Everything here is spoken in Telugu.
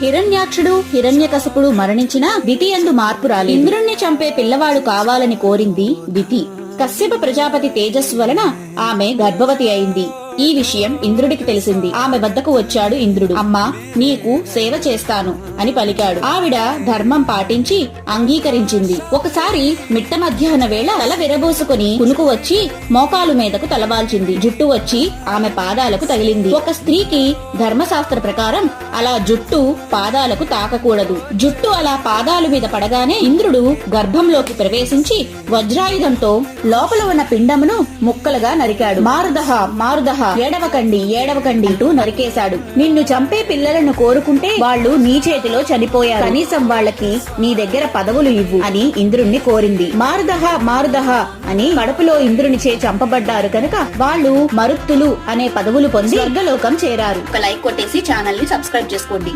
హిరణ్యాక్షుడు హిరణ్యకశపుడు మరణించినా దితి అందు మార్పు రాలి ఇంద్రుణ్ణి చంపే పిల్లవాడు కావాలని కోరింది దితి కశ్యప ప్రజాపతి తేజస్సు వలన ఆమె గర్భవతి అయింది. ఈ విషయం ఇంద్రుడికి తెలిసింది. ఆమె వద్దకు వచ్చాడు ఇంద్రుడు. అమ్మా నీకు సేవ చేస్తాను అని పలికాడు. ఆవిడ ధర్మం పాటించి అంగీకరించింది. ఒకసారి మిట్ట మధ్యాహ్న వేళ తల విరబోసుకుని కునుకు వచ్చి మోకాలు మీదకు తలవాల్చింది. జుట్టు వచ్చి ఆమె పాదాలకు తగిలింది. ఒక స్త్రీకి ధర్మశాస్త్ర ప్రకారం అలా జుట్టు పాదాలకు తాకకూడదు. జుట్టు అలా పాదాల మీద పడగానే ఇంద్రుడు గర్భంలోకి ప్రవేశించి వజ్రాయుధంతో లోపల ఉన్న పిండమును ముక్కలుగా నరికాడు. మారుదహ మారుదహ ఏడవకండి ఏడవకండి అంటూ నరికేశాడు. నిన్ను చంపే పిల్లలను కోరుకుంటే వాళ్ళు నీ చేతిలో చనిపోయారు. కనీసం వాళ్ళకి నీ దగ్గర పదవులు ఇవ్వు అని ఇంద్రుణ్ణి కోరింది. మారుదహ మారుదహ అని కడుపులో ఇంద్రుని చే చంపబడ్డారు కనుక వాళ్ళు మరుత్తులు అనే పదవులు పొంది స్వర్గలోకం చేరారు. ఒక లైక్ కొట్టేసి ఛానల్ని సబ్స్క్రైబ్ చేసుకోండి.